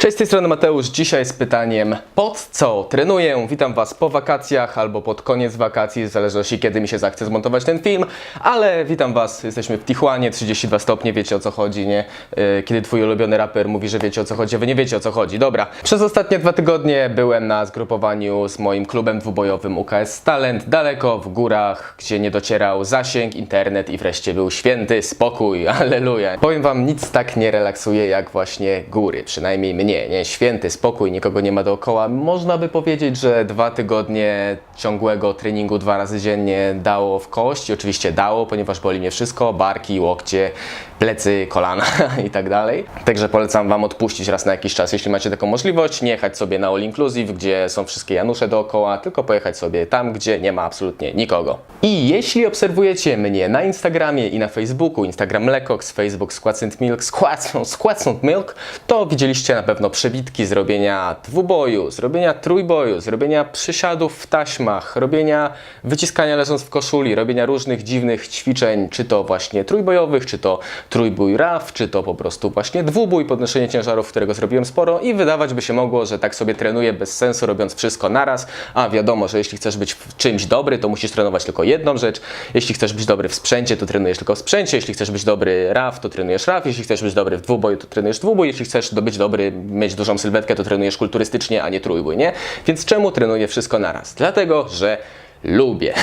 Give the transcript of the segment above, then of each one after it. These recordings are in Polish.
Cześć, z tej strony Mateusz. Dzisiaj z pytaniem pod co trenuję? Witam Was po wakacjach albo pod koniec wakacji, w zależności kiedy mi się zachce zmontować ten film, ale witam Was, jesteśmy w Tijuanie, 32 stopnie, wiecie o co chodzi, nie? Yy, Kiedy Twój ulubiony raper mówi, że wiecie o co chodzi, a Wy nie wiecie o co chodzi. Dobra, przez ostatnie dwa tygodnie byłem na zgrupowaniu z moim klubem dwubojowym UKS Talent, daleko w górach, gdzie nie docierał zasięg, internet i wreszcie był święty spokój, alleluja. Powiem Wam, nic tak nie relaksuje jak właśnie góry, przynajmniej mnie, nie? Święty spokój, nikogo nie ma dookoła. Można by powiedzieć, że dwa tygodnie ciągłego treningu dwa razy dziennie dało w kość. Oczywiście dało, ponieważ boli mnie wszystko, barki, łokcie, plecy, kolana i tak dalej. Także polecam Wam odpuścić raz na jakiś czas, jeśli macie taką możliwość, nie jechać sobie na all inclusive, gdzie są wszystkie Janusze dookoła, tylko pojechać sobie tam, gdzie nie ma absolutnie nikogo. I jeśli obserwujecie mnie na Instagramie i na Facebooku, Instagram Lecox, Facebook Squats Milk, Squats, Squats Milk, to widzieliście na pewno przebitki zrobienia dwuboju, zrobienia trójboju, zrobienia przysiadów w taśmach, robienia wyciskania leżąc w koszuli, robienia różnych dziwnych ćwiczeń, czy to właśnie trójbojowych, czy to trójbój RAF, czy to po prostu właśnie dwubój, podnoszenie ciężarów, którego zrobiłem sporo i wydawać by się mogło, że tak sobie trenuję bez sensu, robiąc wszystko naraz, a wiadomo, że jeśli chcesz być w czymś dobry, to musisz trenować tylko jedną rzecz, jeśli chcesz być dobry w sprzęcie, to trenujesz tylko w sprzęcie, jeśli chcesz być dobry RAF, to trenujesz RAF, jeśli chcesz być dobry w dwuboju, to trenujesz dwubój, jeśli chcesz być dobry, mieć dużą sylwetkę, to trenujesz kulturystycznie, a nie trójbój, nie? Więc czemu trenuję wszystko naraz? Dlatego, że lubię.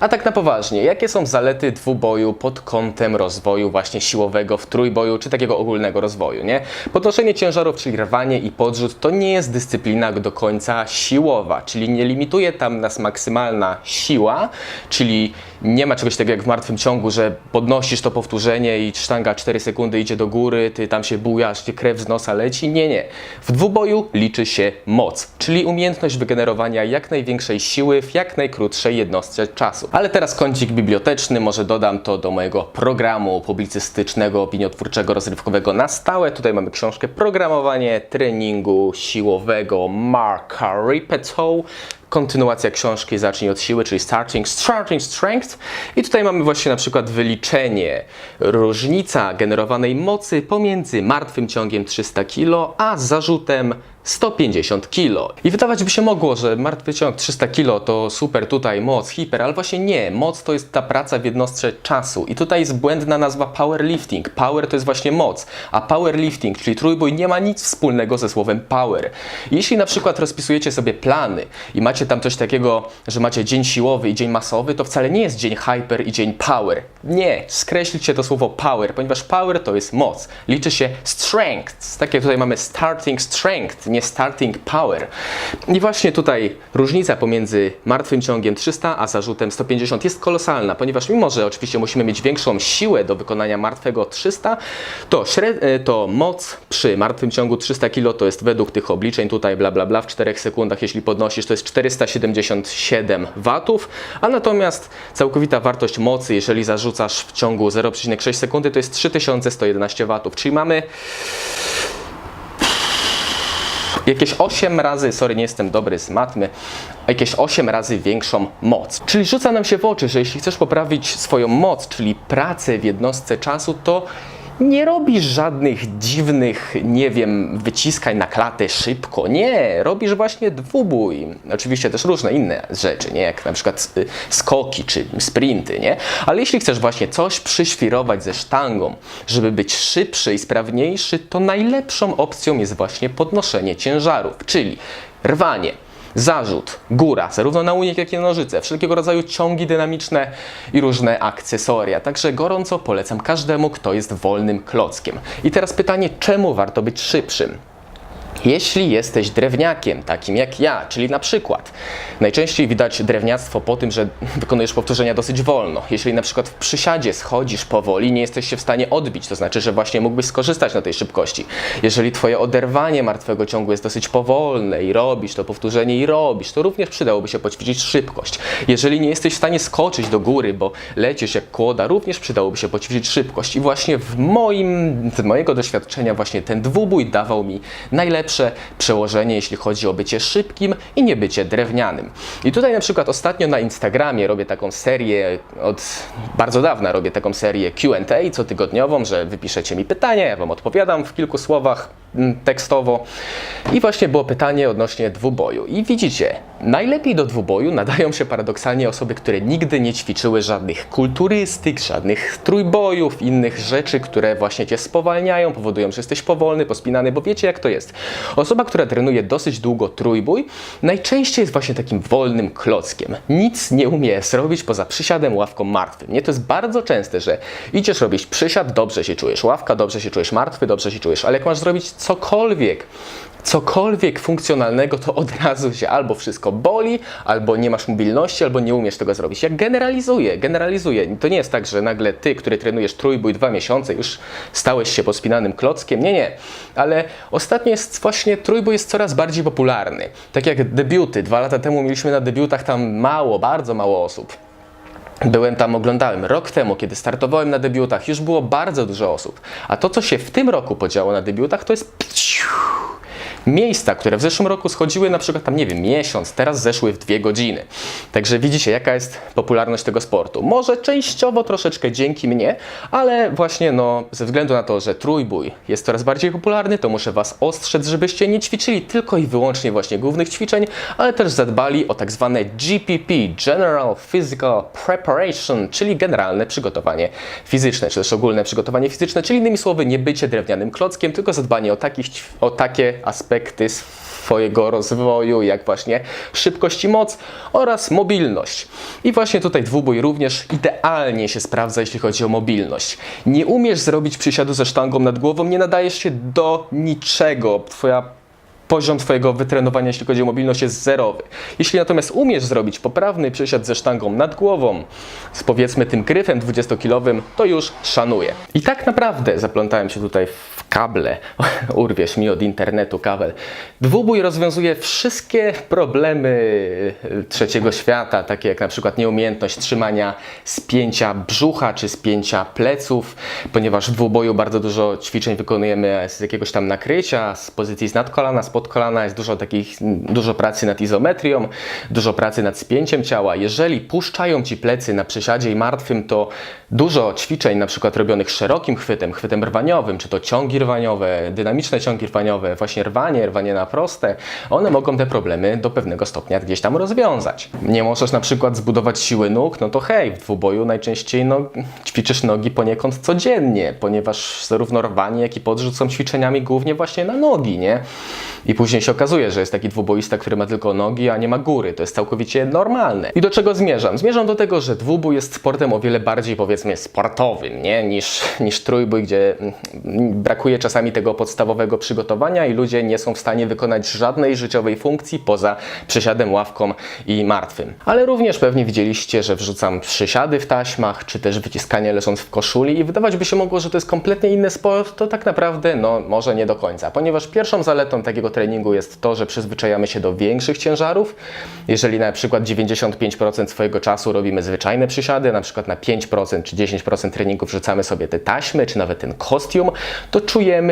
A tak na poważnie, jakie są zalety dwuboju pod kątem rozwoju właśnie siłowego w trójboju, czy takiego ogólnego rozwoju, nie? Podnoszenie ciężarów, czyli rwanie i podrzut, to nie jest dyscyplina do końca siłowa, czyli nie limituje tam nas maksymalna siła, czyli nie ma czegoś takiego jak w martwym ciągu, że podnosisz to powtórzenie i sztanga 4 sekundy idzie do góry, ty tam się bujasz, gdzie krew z nosa leci. Nie, nie. W dwuboju liczy się moc, czyli umiejętność wygenerowania jak największej siły w jak jednostce czasu. Ale teraz kącik biblioteczny, może dodam to do mojego programu publicystycznego, opiniotwórczego, rozrywkowego na stałe. Tutaj mamy książkę Programowanie treningu siłowego Marka Rippetoe kontynuacja książki Zacznij od siły, czyli Starting, starting Strength. I tutaj mamy właśnie na przykład wyliczenie. Różnica generowanej mocy pomiędzy martwym ciągiem 300 kg a zarzutem 150 kg. I wydawać by się mogło, że martwy ciąg 300 kg to super tutaj moc, hiper, ale właśnie nie. Moc to jest ta praca w jednostce czasu. I tutaj jest błędna nazwa powerlifting. Power to jest właśnie moc, a powerlifting, czyli trójbój, nie ma nic wspólnego ze słowem power. Jeśli na przykład rozpisujecie sobie plany i macie tam coś takiego, że macie dzień siłowy i dzień masowy, to wcale nie jest dzień hyper i dzień power. Nie, skreślicie to słowo power, ponieważ power to jest moc. Liczy się strength. Tak jak tutaj mamy starting strength, nie starting power. I właśnie tutaj różnica pomiędzy martwym ciągiem 300 a zarzutem 150 jest kolosalna, ponieważ mimo, że oczywiście musimy mieć większą siłę do wykonania martwego 300, to, śred... to moc przy martwym ciągu 300 kg to jest według tych obliczeń tutaj bla bla bla w 4 sekundach, jeśli podnosisz to jest 477 watów, a natomiast całkowita wartość mocy, jeżeli zarzucasz w ciągu 0,6 sekundy to jest 3111 watów, czyli mamy jakieś 8 razy, sorry, nie jestem dobry z matmy, jakieś 8 razy większą moc. Czyli rzuca nam się w oczy, że jeśli chcesz poprawić swoją moc, czyli pracę w jednostce czasu, to nie robisz żadnych dziwnych, nie wiem, wyciskań na klatę szybko. Nie, robisz właśnie dwubój. Oczywiście też różne inne rzeczy, nie? Jak na przykład y, skoki czy sprinty, nie? Ale jeśli chcesz właśnie coś przyświrować ze sztangą, żeby być szybszy i sprawniejszy, to najlepszą opcją jest właśnie podnoszenie ciężarów, czyli rwanie zarzut, góra, zarówno na unik, jak i na nożyce, wszelkiego rodzaju ciągi dynamiczne i różne akcesoria. Także gorąco polecam każdemu, kto jest wolnym klockiem. I teraz pytanie, czemu warto być szybszym? Jeśli jesteś drewniakiem, takim jak ja, czyli na przykład najczęściej widać drewniactwo po tym, że wykonujesz powtórzenia dosyć wolno. Jeśli na przykład w przysiadzie schodzisz powoli, nie jesteś się w stanie odbić, to znaczy, że właśnie mógłbyś skorzystać na tej szybkości. Jeżeli twoje oderwanie martwego ciągu jest dosyć powolne i robisz to powtórzenie i robisz, to również przydałoby się poćwiczyć szybkość. Jeżeli nie jesteś w stanie skoczyć do góry, bo lecisz jak kłoda, również przydałoby się poćwiczyć szybkość. I właśnie w moim, z mojego doświadczenia właśnie ten dwubój dawał mi najlepsze przełożenie, jeśli chodzi o bycie szybkim i nie bycie drewnianym. I tutaj na przykład ostatnio na Instagramie robię taką serię, od bardzo dawna robię taką serię Q&A cotygodniową, że wypiszecie mi pytanie, ja Wam odpowiadam w kilku słowach mm, tekstowo. I właśnie było pytanie odnośnie dwuboju. I widzicie, najlepiej do dwuboju nadają się paradoksalnie osoby, które nigdy nie ćwiczyły żadnych kulturystyk, żadnych trójbojów, innych rzeczy, które właśnie Cię spowalniają, powodują, że jesteś powolny, pospinany, bo wiecie jak to jest. Osoba, która trenuje dosyć długo trójbój, najczęściej jest właśnie takim wolnym klockiem. Nic nie umie zrobić poza przysiadem, ławką martwym. Nie, to jest bardzo częste, że idziesz robić przysiad, dobrze się czujesz, ławka, dobrze się czujesz, martwy, dobrze się czujesz, ale jak masz zrobić cokolwiek, cokolwiek funkcjonalnego, to od razu się albo wszystko boli, albo nie masz mobilności, albo nie umiesz tego zrobić. Ja generalizuję, generalizuję. To nie jest tak, że nagle ty, który trenujesz trójbój dwa miesiące, już stałeś się pospinanym klockiem. Nie, nie. Ale ostatnio jest właśnie trójbój jest coraz bardziej popularny. Tak jak debiuty. Dwa lata temu mieliśmy na debiutach tam mało, bardzo mało osób. Byłem tam, oglądałem. Rok temu, kiedy startowałem na debiutach, już było bardzo dużo osób. A to, co się w tym roku podziało na debiutach, to jest miejsca, które w zeszłym roku schodziły na przykład tam, nie wiem, miesiąc, teraz zeszły w dwie godziny. Także widzicie, jaka jest popularność tego sportu. Może częściowo troszeczkę dzięki mnie, ale właśnie no, ze względu na to, że trójbój jest coraz bardziej popularny, to muszę Was ostrzec, żebyście nie ćwiczyli tylko i wyłącznie właśnie głównych ćwiczeń, ale też zadbali o tak zwane GPP, General Physical Preparation, czyli generalne przygotowanie fizyczne, czy też ogólne przygotowanie fizyczne, czyli innymi słowy nie bycie drewnianym klockiem, tylko zadbanie o, takich, o takie aspekty swojego rozwoju, jak właśnie szybkość i moc oraz mobilność. I właśnie tutaj dwubój również idealnie się sprawdza, jeśli chodzi o mobilność. Nie umiesz zrobić przysiadu ze sztangą nad głową, nie nadajesz się do niczego. Twoja poziom Twojego wytrenowania, jeśli chodzi o mobilność, jest zerowy. Jeśli natomiast umiesz zrobić poprawny przysiad ze sztangą nad głową, z powiedzmy tym gryfem 20-kilowym, to już szanuję. I tak naprawdę zaplątałem się tutaj w kable. Urwiesz mi od internetu kabel. Dwubój rozwiązuje wszystkie problemy trzeciego świata, takie jak na przykład nieumiejętność trzymania spięcia brzucha czy spięcia pleców, ponieważ w dwuboju bardzo dużo ćwiczeń wykonujemy z jakiegoś tam nakrycia, z pozycji z nadkolana, z podkolana, jest dużo takich, dużo pracy nad izometrią, dużo pracy nad spięciem ciała. Jeżeli puszczają Ci plecy na przysiadzie i martwym, to dużo ćwiczeń, na przykład robionych szerokim chwytem, chwytem rwaniowym, czy to rwaniowe, dynamiczne ciągi rwaniowe, właśnie rwanie, rwanie na proste, one mogą te problemy do pewnego stopnia gdzieś tam rozwiązać. Nie możesz na przykład zbudować siły nóg, no to hej, w dwuboju najczęściej no, ćwiczysz nogi poniekąd codziennie, ponieważ zarówno rwanie, jak i podrzut są ćwiczeniami głównie właśnie na nogi, nie? I później się okazuje, że jest taki dwuboista, który ma tylko nogi, a nie ma góry. To jest całkowicie normalne. I do czego zmierzam? Zmierzam do tego, że dwubój jest sportem o wiele bardziej, powiedzmy, sportowym, nie? Niż, niż trójbój, gdzie mm, brakuje czasami tego podstawowego przygotowania i ludzie nie są w stanie wykonać żadnej życiowej funkcji poza przysiadem, ławką i martwym. Ale również pewnie widzieliście, że wrzucam przysiady w taśmach, czy też wyciskanie leżąc w koszuli i wydawać by się mogło, że to jest kompletnie inny sport, to tak naprawdę, no, może nie do końca. Ponieważ pierwszą zaletą takiego treningu jest to, że przyzwyczajamy się do większych ciężarów. Jeżeli na przykład 95% swojego czasu robimy zwyczajne przysiady, na przykład na 5% czy 10% treningu wrzucamy sobie te taśmy, czy nawet ten kostium, to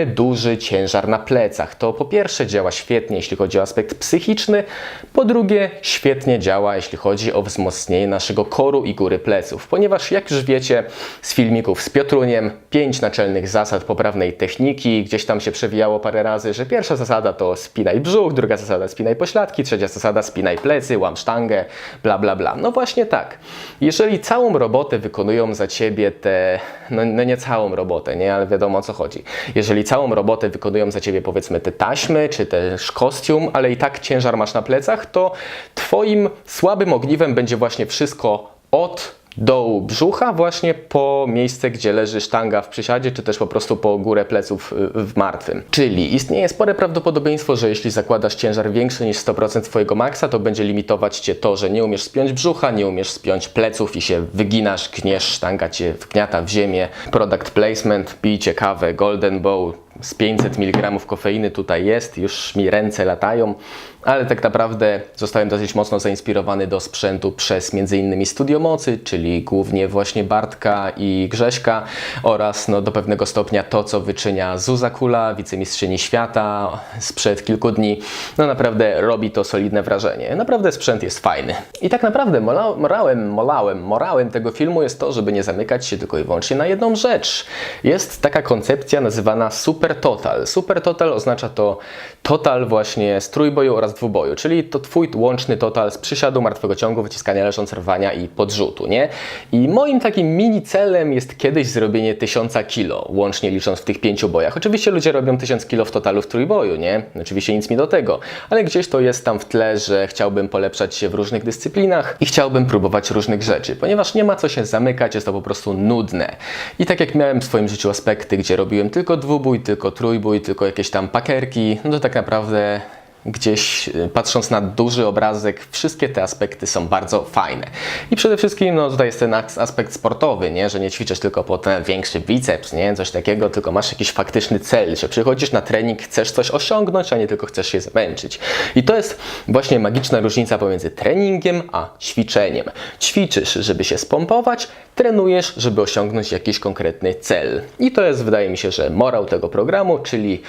duży ciężar na plecach. To po pierwsze działa świetnie, jeśli chodzi o aspekt psychiczny, po drugie świetnie działa, jeśli chodzi o wzmocnienie naszego koru i góry pleców, ponieważ jak już wiecie z filmików z Piotruniem, pięć naczelnych zasad poprawnej techniki, gdzieś tam się przewijało parę razy, że pierwsza zasada to spinaj brzuch, druga zasada spinaj pośladki, trzecia zasada spinaj plecy, łam sztangę, bla bla bla. No właśnie tak. Jeżeli całą robotę wykonują za ciebie te, no, no nie całą robotę, nie, ale wiadomo o co chodzi. Jeżeli całą robotę wykonują za ciebie powiedzmy te taśmy, czy też kostium, ale i tak ciężar masz na plecach, to twoim słabym ogniwem będzie właśnie wszystko od dołu brzucha właśnie po miejsce, gdzie leży sztanga w przysiadzie, czy też po prostu po górę pleców y, w martwym. Czyli istnieje spore prawdopodobieństwo, że jeśli zakładasz ciężar większy niż 100% twojego maksa, to będzie limitować cię to, że nie umiesz spiąć brzucha, nie umiesz spiąć pleców i się wyginasz, gniesz, sztanga cię wgniata w ziemię. Product placement, pijcie kawę, golden bow, z 500 mg kofeiny tutaj jest, już mi ręce latają, ale tak naprawdę zostałem dosyć mocno zainspirowany do sprzętu przez m.in. Studio Mocy, czyli głównie właśnie Bartka i Grześka oraz no, do pewnego stopnia to, co wyczynia Zuza Kula, wicemistrzyni świata sprzed kilku dni. No naprawdę robi to solidne wrażenie. Naprawdę sprzęt jest fajny. I tak naprawdę mola- morałem, molałem, morałem tego filmu jest to, żeby nie zamykać się tylko i wyłącznie na jedną rzecz. Jest taka koncepcja nazywana Super Total. Super Total oznacza to total właśnie z trójboju oraz dwuboju, czyli to twój łączny total z przysiadu, martwego ciągu, wyciskania leżąc, rwania i podrzutu, nie? I moim takim mini celem jest kiedyś zrobienie 1000 kilo, łącznie licząc w tych pięciu bojach. Oczywiście ludzie robią 1000 kilo w totalu w trójboju, nie? Oczywiście nic mi do tego, ale gdzieś to jest tam w tle, że chciałbym polepszać się w różnych dyscyplinach i chciałbym próbować różnych rzeczy, ponieważ nie ma co się zamykać, jest to po prostu nudne. I tak jak miałem w swoim życiu aspekty, gdzie robiłem tylko dwubój, tylko trójbój, tylko jakieś tam pakerki, no to tak naprawdę gdzieś y, patrząc na duży obrazek, wszystkie te aspekty są bardzo fajne. I przede wszystkim no, tutaj jest ten as- aspekt sportowy, nie? że nie ćwiczysz tylko po ten większy biceps, nie? coś takiego, tylko masz jakiś faktyczny cel, że przychodzisz na trening, chcesz coś osiągnąć, a nie tylko chcesz się zmęczyć. I to jest właśnie magiczna różnica pomiędzy treningiem a ćwiczeniem. Ćwiczysz, żeby się spompować, trenujesz, żeby osiągnąć jakiś konkretny cel. I to jest, wydaje mi się, że morał tego programu, czyli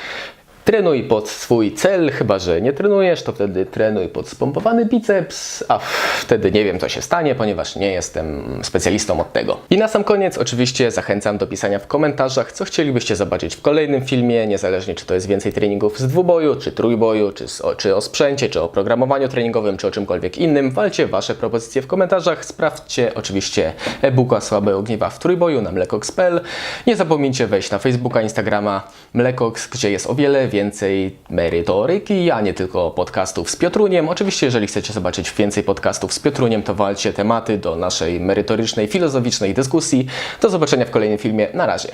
Trenuj pod swój cel, chyba że nie trenujesz, to wtedy trenuj pod spompowany biceps, a wtedy nie wiem co się stanie, ponieważ nie jestem specjalistą od tego. I na sam koniec oczywiście zachęcam do pisania w komentarzach, co chcielibyście zobaczyć w kolejnym filmie, niezależnie czy to jest więcej treningów z dwuboju, czy trójboju, czy, z, o, czy o sprzęcie, czy o programowaniu treningowym, czy o czymkolwiek innym. Walcie Wasze propozycje w komentarzach, sprawdźcie oczywiście e-booka Słabe Ogniwa w trójboju na mlekox.pl. Nie zapomnijcie wejść na Facebooka, Instagrama Mlekox, gdzie jest o wiele więcej merytoryki, a nie tylko podcastów z Piotruniem. Oczywiście, jeżeli chcecie zobaczyć więcej podcastów z Piotruniem, to walcie tematy do naszej merytorycznej, filozoficznej dyskusji. Do zobaczenia w kolejnym filmie. Na razie.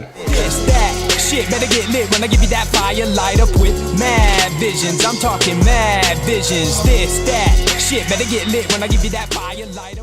Shit, better get lit when I give you that fire. Light up with mad visions. I'm talking mad visions. This, that, shit, better get lit when I give you that fire. Light up.